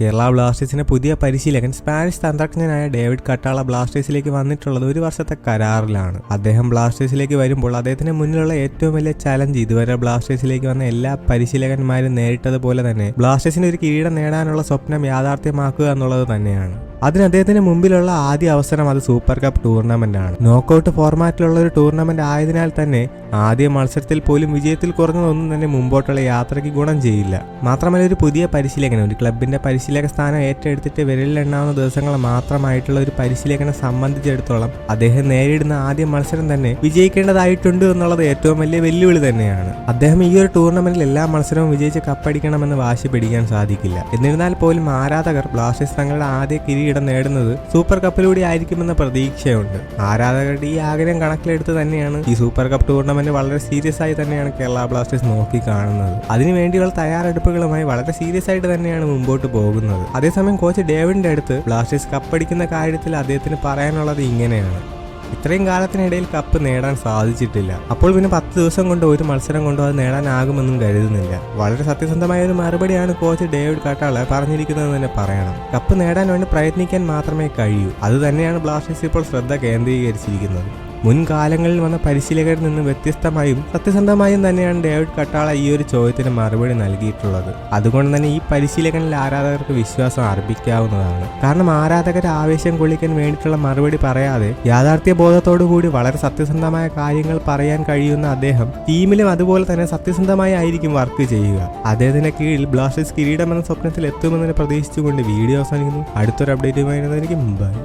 കേരള ബ്ലാസ്റ്റേഴ്സിന്റെ പുതിയ പരിശീലകൻ സ്പാനിഷ് തന്ത്രജ്ഞനായ ഡേവിഡ് കട്ടാള ബ്ലാസ്റ്റേഴ്സിലേക്ക് വന്നിട്ടുള്ളത് ഒരു വർഷത്തെ കരാറിലാണ്. അദ്ദേഹം ബ്ലാസ്റ്റേഴ്സിലേക്ക് വരുമ്പോൾ അദ്ദേഹത്തിന് മുന്നിലുള്ള ഏറ്റവും വലിയ ചലഞ്ച് ഇതുവരെ ബ്ലാസ്റ്റേഴ്സിലേക്ക് വന്ന എല്ലാ പരിശീലകന്മാരും നേരിട്ടതുപോലെ തന്നെ ബ്ലാസ്റ്റേഴ്സിന് ഒരു കിരീടം നേടാനുള്ള സ്വപ്നം യാഥാർത്ഥ്യമാക്കുക എന്നുള്ളത് തന്നെയാണ്. അതിന് അദ്ദേഹത്തിന് മുമ്പിലുള്ള ആദ്യ അവസരം അത് സൂപ്പർ കപ്പ് ടൂർണമെന്റ് ആണ്. നോക്കൌട്ട് ഫോർമാറ്റിലുള്ള ഒരു ടൂർണമെന്റ് ആയതിനാൽ തന്നെ ആദ്യ മത്സരത്തിൽ പോലും വിജയത്തിൽ കുറഞ്ഞതൊന്നും തന്നെ മുമ്പോട്ടുള്ള യാത്രയ്ക്ക് ഗുണം ചെയ്യില്ല. മാത്രമല്ല ഒരു പുതിയ പരിശീലകൻ ഒരു ക്ലബിന്റെ പരിശീലക സ്ഥാനം ഏറ്റെടുത്തിട്ട് വിരലിലെണ്ണാവുന്ന ദിവസങ്ങൾ മാത്രമായിട്ടുള്ള ഒരു പരിശീലകനെ സംബന്ധിച്ചിടത്തോളം അദ്ദേഹം നേരിടുന്ന ആദ്യ മത്സരം തന്നെ വിജയിക്കേണ്ടതായിട്ടുണ്ട് എന്നുള്ളത് ഏറ്റവും വലിയ വെല്ലുവിളി തന്നെയാണ്. അദ്ദേഹം ഈ ഒരു ടൂർണമെന്റിൽ എല്ലാ മത്സരവും വിജയിച്ച് കപ്പടിക്കണമെന്ന് വാശി പിടിക്കാൻ സാധിക്കില്ല. എന്നിരുന്നാൽ പോലും ആരാധകർ ബ്ലാസ്റ്റേഴ്സ് തങ്ങളുടെ ആദ്യ കിരീടം നേടുന്നത് സൂപ്പർ കപ്പിലൂടെ ആയിരിക്കുമെന്ന പ്രതീക്ഷയുണ്ട്. ആരാധകരുടെ ഈ ആഗ്രഹം കണക്കിലെടുത്ത് തന്നെയാണ് ഈ സൂപ്പർ കപ്പ് ടൂർണമെന്റ് വളരെ സീരിയസ് ആയി തന്നെയാണ് കേരള ബ്ലാസ്റ്റേഴ്സ് നോക്കി കാണുന്നത് അതിനുവേണ്ടിയുള്ള തയ്യാറെടുപ്പുകളുമായി വളരെ സീരിയസ് ആയിട്ട് തന്നെയാണ് മുമ്പോട്ട് പോകുന്നത്. അതേസമയം കോച്ച് ഡേവിഡിന്റെ അടുത്ത് ബ്ലാസ്റ്റേഴ്സ് കപ്പടിക്കുന്ന കാര്യത്തിൽ അദ്ദേഹത്തിന് പറയാനുള്ളത് ഇങ്ങനെയാണ്. ഇത്രയും കാലത്തിനിടയിൽ കപ്പ് നേടാൻ സാധിച്ചിട്ടില്ല. അപ്പോൾ പിന്നെ പത്ത് ദിവസം കൊണ്ടോ ഒരു മത്സരം കൊണ്ടോ അത് നേടാനാകുമെന്നും കരുതുന്നില്ല. വളരെ സത്യസന്ധമായ ഒരു മറുപടിയാണ് കോച്ച് ഡേവിഡ് കട്ടാള പറഞ്ഞിരിക്കുന്നതെന്ന് തന്നെ പറയണം. കപ്പ് നേടാൻ വേണ്ടി പ്രയത്നിക്കാൻ മാത്രമേ കഴിയൂ. അത് തന്നെയാണ് ബ്ലാസ്റ്റേഴ്സ് ഇപ്പോൾ ശ്രദ്ധ കേന്ദ്രീകരിച്ചിരിക്കുന്നത്. മുൻകാലങ്ങളിൽ വന്ന പരിശീലകരിൽ നിന്ന് വ്യത്യസ്തമായും സത്യസന്ധമായും തന്നെയാണ് ഡേവിഡ് കട്ടാള ഈ ഒരു ചോദ്യത്തിന് മറുപടി നൽകിയിട്ടുള്ളത്. അതുകൊണ്ട് തന്നെ ഈ പരിശീലകനിൽ ആരാധകർക്ക് വിശ്വാസം അർപ്പിക്കാവുന്നതാണ്. കാരണം ആരാധകർ ആവേശം കൊള്ളിക്കാൻ വേണ്ടിയിട്ടുള്ള മറുപടി പറയാതെ യാഥാർത്ഥ്യ ബോധത്തോടുകൂടി വളരെ സത്യസന്ധമായ കാര്യങ്ങൾ പറയാൻ കഴിയുന്ന അദ്ദേഹം ടീമിലും അതുപോലെ തന്നെ സത്യസന്ധമായി ആയിരിക്കും വർക്ക് ചെയ്യുക. അദ്ദേഹത്തിന്റെ കീഴിൽ ബ്ലാസ്റ്റേഴ്സ് കിരീടം എന്ന സ്വപ്നത്തിൽ എത്തുമെന്ന് പ്രതീക്ഷിച്ചുകൊണ്ട് വീഡിയോ അവസാനിക്കുന്നു. അടുത്തൊരു അപ്ഡേറ്റുമായി എനിക്ക് മുമ്പായി